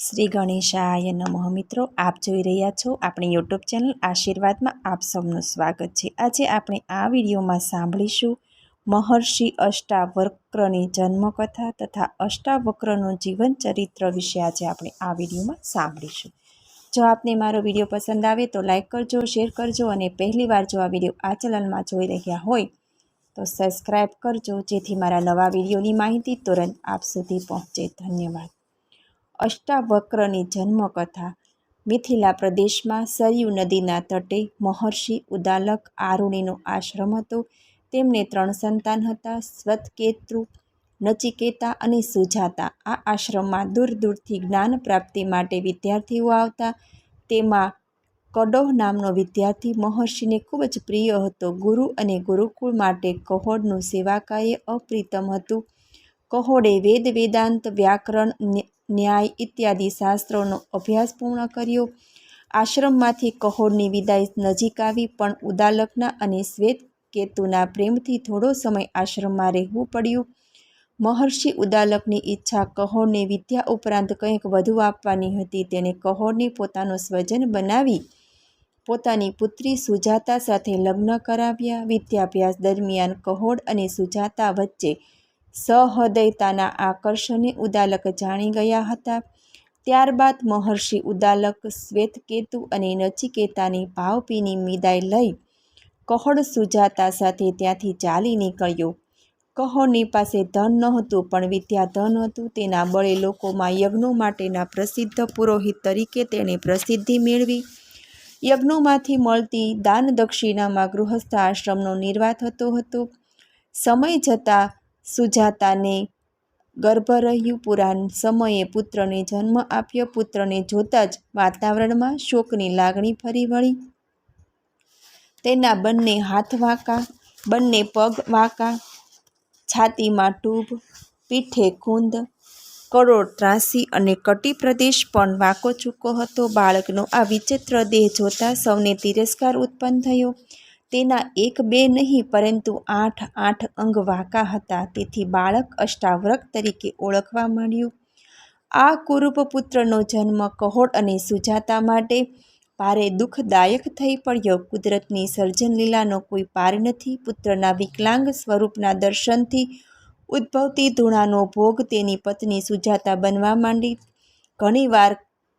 શ્રી ગણેશાય નમઃ. મિત્રો, આપ જોઈ રહ્યા છો આપણી યુટ્યુબ ચેનલ આશીર્વાદમાં આપ સૌનું સ્વાગત છે. આજે આપણે આ વિડીયોમાં સાંભળીશું મહર્ષિ અષ્ટાવક્રની જન્મકથા તથા અષ્ટાવક્રનું જીવન ચરિત્ર વિશે આજે આપણે આ વિડીયોમાં સાંભળીશું. જો આપને મારો વીડિયો પસંદ આવે તો લાઈક કરજો, શેર કરજો અને પહેલીવાર જો આ વીડિયો આ ચેનલમાં જોઈ રહ્યા હોય તો સબસ્ક્રાઈબ કરજો જેથી મારા નવા વિડીયોની માહિતી તુરંત આપ સુધી પહોંચે. ધન્યવાદ. અષ્ટાવક્રની જન્મકથા. મિથિલા પ્રદેશમાં સરયુ નદીના તટે મહર્ષિ ઉદાલક આરુણીનો આશ્રમ હતો. તેમને ત્રણ સંતાન હતા, સ્વતકેતુ, નચિકેતા અને સુજાતા. આ આશ્રમમાં દૂર દૂરથી જ્ઞાન પ્રાપ્તિ માટે વિદ્યાર્થીઓ આવતા. તેમાં કડોહ નામનો વિદ્યાર્થી મહર્ષિને ખૂબ જ પ્રિય હતો. ગુરુ અને ગુરુકુળ માટે કહોડનું સેવાકાય અપ્રિતમ હતું. કહોડે વેદ વેદાંત વ્યાકરણ ન્યાય ઇત્યાદિ શાસ્ત્રોનો અભ્યાસ પૂર્ણ કર્યો. આશ્રમમાંથી કહોડની વિદાય નજીક આવી, પણ ઉદાલકના અને શ્વેત કેતુના પ્રેમથી થોડો સમય આશ્રમમાં રહેવું પડ્યું. મહર્ષિ ઉદાલકની ઈચ્છા કહોડને વિદ્યા ઉપરાંત કંઈક વધુ આપવાની હતી. તેને કહોડને પોતાનો સ્વજન બનાવી, પોતાની પુત્રી સુજાતા સાથે લગ્ન કરાવ્યા. વિદ્યાભ્યાસ દરમિયાન કહોડ અને સુજાતા વચ્ચે સહૃદયતાના આકર્ષણને ઉદાલક જાણી ગયા હતા. ત્યારબાદ મહર્ષિ ઉદાલક શ્વેતકેતુ અને નચિકેતાની ભાવપીની મિદાઈ લઈ કહોડ સુજાતા સાથે ત્યાંથી ચાલી નીકળ્યો. કહોડની પાસે ધન નહોતું, પણ વિદ્યા ધન હતું. તેના બળે લોકોમાં યજ્ઞો માટેના પ્રસિદ્ધ પુરોહિત તરીકે તેણે પ્રસિદ્ધિ મેળવી. યજ્ઞોમાંથી મળતી દાન દક્ષિણામાં ગૃહસ્થ આશ્રમનો નિર્વાહ થતો હતો. સમય જતાં સુજાતાને ગર્ભ રહ્યું પુરા સમયે પુત્રને જન્મ આપ્યો. પુત્રને જોતા જ વાતાવરણમાં શોકની લાગણી ફરી વળી. તેના બંને હાથ વાંકા, બંને પગ વાંકા, છાતીમાં ટૂબ પીઠે કુંદ કરોડ ત્રાસી અને કટી પ્રદેશ પણ વાંકો ચૂકો હતો. બાળકનો આ વિચિત્ર દેહ જોતાં સૌને તિરસ્કાર ઉત્પન્ન થયો. તેના એક બે નહીં, પરંતુ આઠ આઠ અંગ વાંકા હતા. તેથી બાળક અષ્ટાવ્રક તરીકે ઓળખવા માંડ્યું આ કુરૂપ પુત્રનો જન્મ કહોડ અને સુજાતા માટે ભારે દુઃખદાયક થઈ પડ્યો. કુદરતની સર્જન લીલાનો કોઈ પાર નથી. પુત્રના વિકલાંગ સ્વરૂપના દર્શનથી ઉદ્ભવતી ધૂણાનો ભોગ તેની પત્ની સુજાતા બનવા માંડી. ઘણીવાર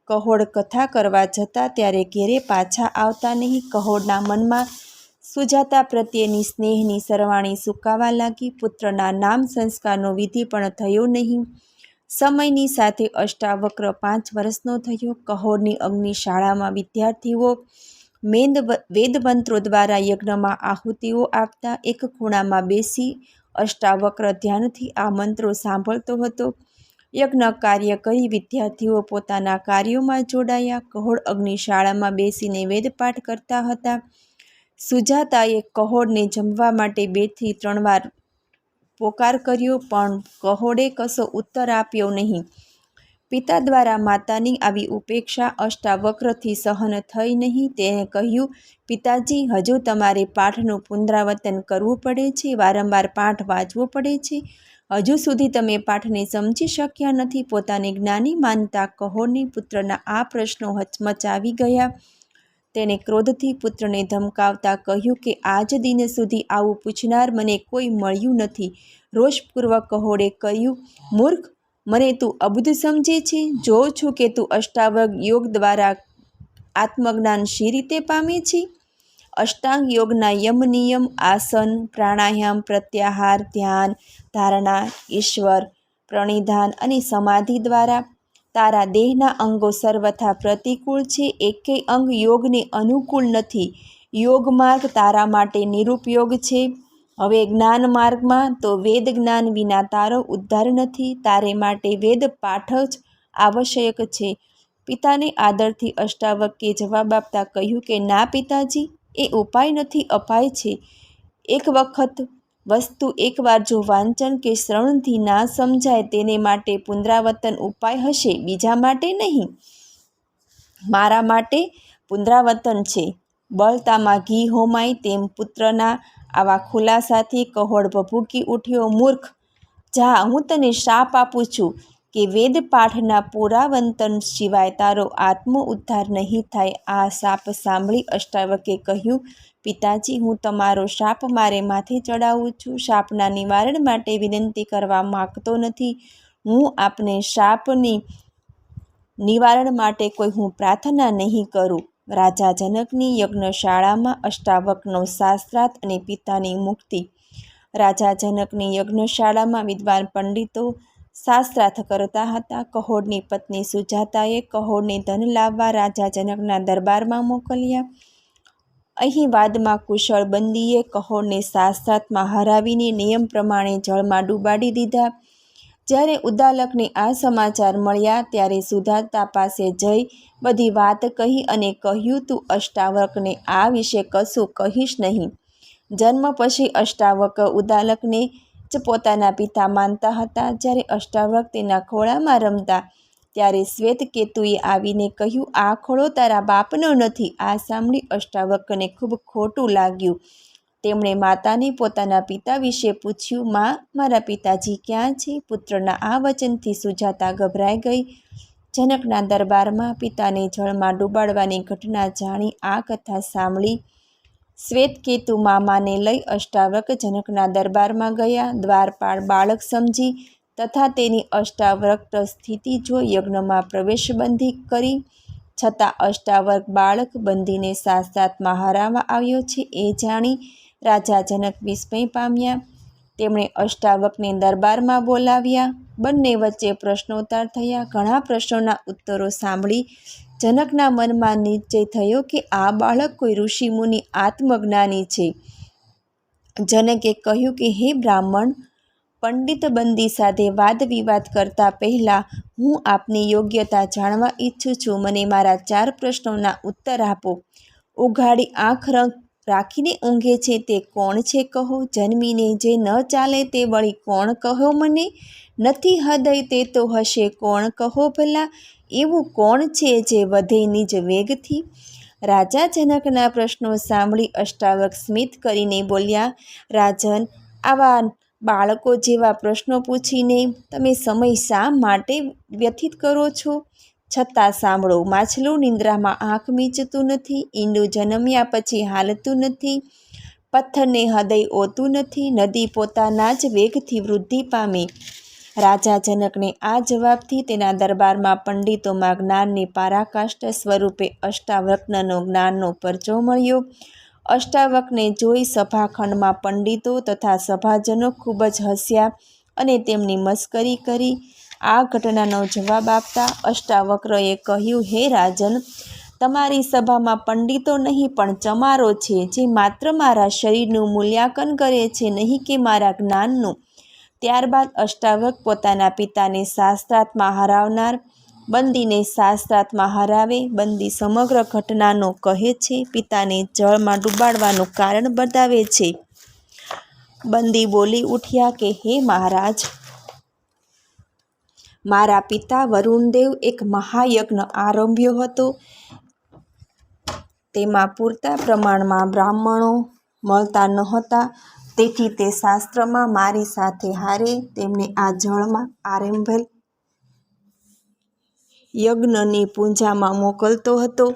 કહોડ કથા કરવા જતા ત્યારે ઘેરે પાછા આવતા નહીં. કહોડના મનમાં સુજાતા પ્રત્યેની સ્નેહની સરવાણી સુકાવા લાગી. પુત્રના નામ સંસ્કારનો વિધિ પણ થયો નહીં. સમયની સાથે અષ્ટાવક્ર પાંચ વર્ષનો થયો. કહોરની અગ્નિ શાળામાં વિદ્યાર્થીઓ મેદ વેદમંત્રો દ્વારા યજ્ઞમાં આહુતિઓ આપતા એક ખૂણામાં બેસી અષ્ટાવક્ર ધ્યાનથી આ મંત્રો સાંભળતો હતો. યજ્ઞ કાર્ય કરી વિદ્યાર્થીઓ પોતાના કાર્યોમાં જોડાયા. કહોળ અગ્નિશાળામાં બેસીને વેદપાઠ કરતા હતા. સુજાતાએ કહોડને જમવા માટે બેથી ત્રણ વાર પોકાર કર્યો, પણ કહોડે કશો ઉત્તર આપ્યો નહીં. પિતા દ્વારા માતાની આવી ઉપેક્ષા અષ્ટાવક્રથી સહન થઈ નહીં. તેણે કહ્યું, પિતાજી, હજુ તમારે પાઠનું પુનરાવર્તન કરવું પડે છે, વારંવાર પાઠ વાંચવો પડે છે. હજુ સુધી તમે પાઠને સમજી શક્યા નથી. પોતાની જ્ઞાની માનતા કહોડની પુત્રના આ પ્રશ્નો હચમચાવી ગયા. તેણે ક્રોધથી પુત્રને ધમકાવતા કહ્યું કે આજ દિન સુધી આવું પૂછનાર મને કોઈ મળ્યું નથી. રોષપૂર્વક કહોડે કહ્યું, મૂર્ખ, મને તું અબુધ સમજે છે? જોઉં છું કે તું અષ્ટાવગ યોગ દ્વારા આત્મજ્ઞાન શી રીતે પામે છે? અષ્ટાંગ યોગના યમ નિયમ, આસન, પ્રાણાયામ, પ્રત્યાહાર, ધ્યાન, ધારણા, ઈશ્વર, પ્રણિધાન અને સમાધિ દ્વારા તારા દેહના અંગો સર્વથા પ્રતિકૂળ છે. એકેય અંગ યોગને અનુકૂળ નથી. યોગ માર્ગ તારા માટે નિરુપયોગ છે. હવે જ્ઞાન માર્ગમાં તો વેદ જ્ઞાન વિના તારો ઉદ્ધાર નથી. તારે માટે વેદ પાઠ જ આવશ્યક છે. પિતાને આદરથી અષ્ટાવકે જવાબ આપતા કહ્યું કે, ના પિતાજી, એ ઉપાય નથી, અપાય છે. એક વખત વસ્તુ એકવાર જો વાંચન કે શ્રવણથી ના સમજાય તેને માટે પુનરાવર્તન ઉપાય હશે, બીજા માટે નહીં. મારા માટે પુનરાવર્તન છે. બળતામાં ઘી હોમાય તેમ પુત્રના આવા ખુલાસાથી કહોડ ભભૂકી ઉઠ્યો મૂર્ખ. જા, હું તને શાપ આપું છું કે વેદ પાઠના પુરાવંતન સિવાય તારો આત્મ ઉદ્ધાર નહીં થાય. આ શાપ સાંભળી અષ્ટાવકે કહ્યું પિતાજી, હું તમારો શાપ મારે માથે ચડાવું છું. શાપના નિવારણ માટે વિનંતી કરવા માગતો નથી. હું આપને શાપની નિવારણ માટે કોઈ હું પ્રાર્થના નહીં કરું. રાજા જનકની યજ્ઞશાળામાં અષ્ટાવકનો શાસ્ત્રાર્થ અને પિતાની મુક્તિ રાજા જનકની યજ્ઞશાળામાં વિદ્વાન પંડિતો શાસ્ત્રાર્થ કરતા હતા. કહોડની પત્ની સુજાતાએ કહોડને ધન લાવવા રાજા જનકના દરબારમાં મોકલ્યા. અહીં વાદમાં કુશળ બંદીએ કહોડને સાથમાં હરાવીને નિયમ પ્રમાણે જળમાં ડૂબાડી દીધા. જ્યારે ઉદાલકને આ સમાચાર મળ્યા, ત્યારે સુધાતા પાસે જઈ બધી વાત કહી અને કહ્યું, તું અષ્ટાવકને આ વિશે કશું કહીશ નહીં. જન્મ પછી અષ્ટાવક ઉદાલકને જ પોતાના પિતા માનતા હતા. જ્યારે અષ્ટાવક તેના ખોળામાં રમતા ત્યારે શ્વેતકેતુએ આવીને કહ્યું, આ ખોળો તારા બાપનો નથી. આ સાંભળી અષ્ટાવકને ખૂબ ખોટું લાગ્યું. તેમણે માતાને પોતાના પિતા વિશે પૂછ્યું, માં, મારા પિતાજી ક્યાં છે? પુત્રના આ વચનથી સુજાતા ગભરાઈ ગઈ. જનકના દરબારમાં પિતાને જળમાં ડૂબાડવાની ઘટના જાણી આ કથા સાંભળી. શ્વેતકેતુ મામાને લઈ અષ્ટાવક જનકના દરબારમાં ગયા. દ્વારપાળ બાળક સમજી તથા તેની અષ્ટાવક્ર સ્થિતિ જોઈ યજ્ઞમાં પ્રવેશબંધી કરી, છતાં અષ્ટાવર્ગ બાળક બંધીને શાસ્ત્રાત્મા હરાવવા આવ્યો છે એ જાણી રાજા જનક વિસ્મય પામ્યા. તેમણે અષ્ટાવકને દરબારમાં બોલાવ્યા. બંને વચ્ચે પ્રશ્નોત્તર થયા. ઘણા પ્રશ્નોના ઉત્તરો સાંભળી જનકના મનમાં નિશ્ચય થયો કે આ બાળક કોઈ ઋષિમુનિ આત્મજ્ઞાની છે. જનકે કહ્યું કે, હે બ્રાહ્મણ પંડિત બંદી સાથે વાદ વિવાદ કરતા પહેલાં હું આપની યોગ્યતા જાણવા ઈચ્છું છું. મને મારા ચાર પ્રશ્નોના ઉત્તર આપો. ઉઘાડી આંખ રંગ રાખીને ઊંઘે છે તે કોણ છે કહો? જન્મીને જે ન ચાલે તે વળી કોણ કહો મને? નથી હૃદય તે તો હશે કોણ કહો ભલા? એવું કોણ છે જે વધે નિજ વેગથી? રાજા જનકના પ્રશ્નો સાંભળી અષ્ટાવક સ્મિત કરીને બોલ્યા, રાજન, આવા બાળકો જેવા પ્રશ્નો પૂછીને તમે સમય શા માટે વ્યથિત કરો છો? છતાં સાંભળો, માછલું નિંદ્રામાં આંખ મીચતું નથી, ઈંડું જન્મ્યા પછી હાલતું નથી, પથ્થરને હૃદય ઓતું નથી, નદી પોતાના જ વેગથી વૃદ્ધિ પામે. રાજા જનકને આ જવાબથી તેના દરબારમાં પંડિતોમાં જ્ઞાનની પારાકાષ્ઠ સ્વરૂપે અષ્ટાવક્રનો જ્ઞાનનો પરચો મળ્યો. અષ્ટાવકને જોઈ સભાખંડમાં પંડિતો તથા સભાજનો ખૂબ જ હસ્યા અને તેમની મસ્કરી કરી. આ ઘટનાનો જવાબ આપતા અષ્ટાવક્રએ કહ્યું, હે રાજન, તમારી સભામાં પંડિતો નહીં, પણ ચમારો છે, જે માત્ર મારા શરીરનું મૂલ્યાંકન કરે છે, નહીં કે મારા જ્ઞાનનું. ત્યારબાદ અષ્ટાવક પોતાના પિતાને શાસ્ત્રાત્મા હરાવનાર બંદીને શાસ્ત્રાત્મા હરાવે, બંદી સમગ્ર ઘટનાનો કહે છે, પિતાને જળમાં ડૂબાડવાનું કારણ બતાવે છે. બંદી બોલી ઉઠ્યા કે, હે મહારાજ! મારા પિતા વરુણદેવ એક મહાયજ્ઞ આરંભ્યો હતો. તેમાં પૂરતા પ્રમાણમાં બ્રાહ્મણો મળતા નહોતા. તેથી તે શાસ્ત્રમાં મારી સાથે હારે, તેમને આ જળમાં આરંભેલ યજ્ઞની પૂજામાં મોકલતો હતો.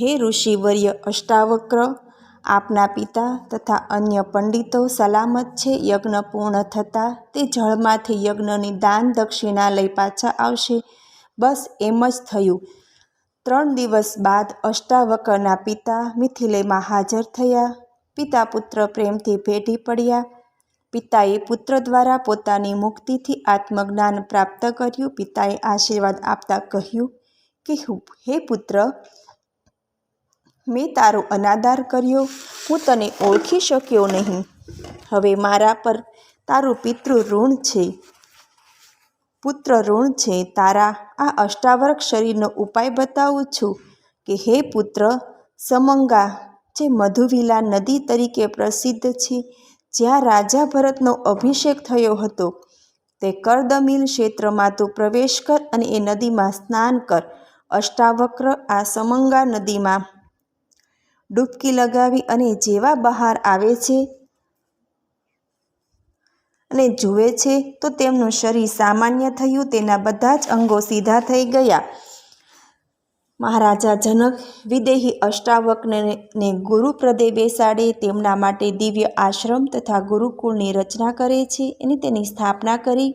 હે ઋષિવર્ય અષ્ટાવક્ર, આપના પિતા તથા અન્ય પંડિતો સલામત છે, યજ્ઞ પૂર્ણ થતાં તે જળમાંથી યજ્ઞની દાન દક્ષિણા લઈ પાછા આવશે. બસ એમ જ થયું. ત્રણ દિવસ બાદ અષ્ટાવક્રના પિતા મિથિલેમાં હાજર થયા. પિતા પુત્ર પ્રેમથી ભેટી પડ્યા. પિતાએ પુત્ર દ્વારા પોતાની મુક્તિથી આત્મજ્ઞાન પ્રાપ્ત કર્યું. પિતાએ આશીર્વાદ આપતા કહ્યું કે, હે પુત્ર, મેં તારો અનાદાર કર્યો. હું તને ઓળખી શક્યો નહીં. હવે મારા પર તારું પિતૃ ઋણ છે. પુત્ર ઋણ છે. તારા આ અષ્ટાવર્ક શરીરનો ઉપાય બતાવું છું કે, હે પુત્ર, સમંગા, જે મધુવિલા નદી તરીકે પ્રસિદ્ધ છે જ્યાં રાજા ભરતનો અભિષેક થયો હતો, તે કરદમિલ ક્ષેત્રમાં તું પ્રવેશ કર અને એ નદીમાં સ્નાન કર. અષ્ટાવક્ર આ સમંગા નદીમાં ડૂબકી લગાવી અને જેવા બહાર આવે છે અને જુએ છે, તો તેમનું શરીર સામાન્ય થયું, તેના બધા જ અંગો સીધા થઈ ગયા. મહારાજા જનક વિદેહી અષ્ટાવકને ગુરુપ્રદે બેસાડે તેમના માટે દિવ્ય આશ્રમ તથા ગુરુકુળની રચના કરે છે. અને તેની સ્થાપના કરી.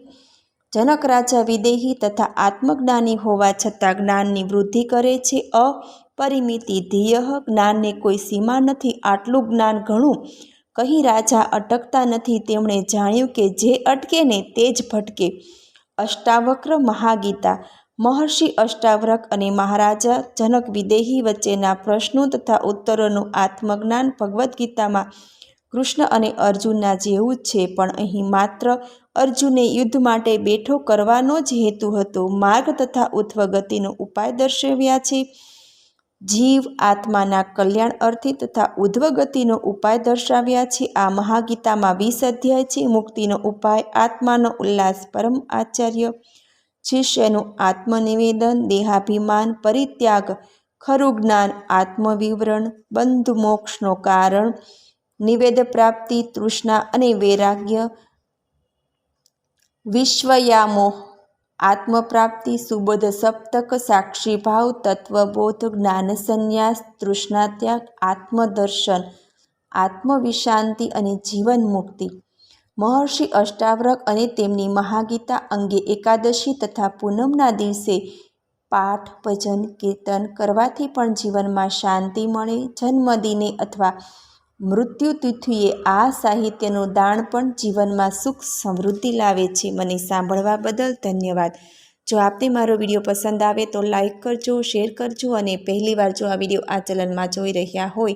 જનક રાજા વિદેહી તથા આત્મજ્ઞાની હોવા છતાં જ્ઞાનની વૃદ્ધિ કરે છે. અપરિમિતિ ધ્યેય જ્ઞાનને કોઈ સીમા નથી. આટલું જ્ઞાન ઘણું કહી રાજા અટકતા નથી. તેમણે જાણ્યું કે જે અટકે ને તે જ ભટકે. અષ્ટાવક્ર મહાગીતા મહર્ષિ અષ્ટાવ્રક અને મહારાજા જનક વિદેહી વચ્ચેના પ્રશ્નો તથા ઉત્તરોનું આત્મજ્ઞાન ભગવદ્ ગીતામાં કૃષ્ણ અને અર્જુનના જેવું જ છે, પણ અહીં માત્ર અર્જુને યુદ્ધ માટે બેઠો કરવાનો જ હેતુ હતો. માર્ગ તથા ઉત્વગતિનો ઉપાય દર્શાવ્યા છે. જીવ આત્માના કલ્યાણ અર્થે તથા ઉધ્વગતિનો ઉપાય દર્શાવ્યા છે. આ મહાગીતામાં વીસ અધ્યાય છે. મુક્તિનો ઉપાય આત્માનો ઉલ્લાસ. પરમ આચાર્ય શિષ્યનું આત્મનિવેદન, દેહાભિમાન, પરિત્યાગ, ખરું જ્ઞાન, આત્મવિવરણ, બંધ મોક્ષનો કારણ, નિવેદ પ્રાપ્તિ, તૃષ્ણા અને વૈરાગ્ય વિશ્વયામોહ આત્મપ્રાપ્તિ, સુબોધ સપ્તક, સાક્ષીભાવ, તત્વબોધ જ્ઞાન સંન્યાસ તૃષ્ણાત્યાગ, આત્મદર્શન, આત્મવિશાંતિ અને જીવન મુક્તિ મહર્ષિ અષ્ટાવ્રક અને તેમની મહાગીતા અંગે એકાદશી તથા પૂનમના દિવસે પાઠ, ભજન, કીર્તન કરવાથી પણ જીવનમાં શાંતિ મળે, જન્મદિને અથવા મૃત્યુ તિથિએ આ સાહિત્યનું દાન પણ જીવનમાં સુખ સમૃદ્ધિ લાવે છે. મને સાંભળવા બદલ ધન્યવાદ. જો આપને મારો વીડિયો પસંદ આવે તો લાઈક કરજો, શેર કરજો અને પહેલીવાર જો આ વીડિયો આ ચલનમાં જોઈ રહ્યા હોય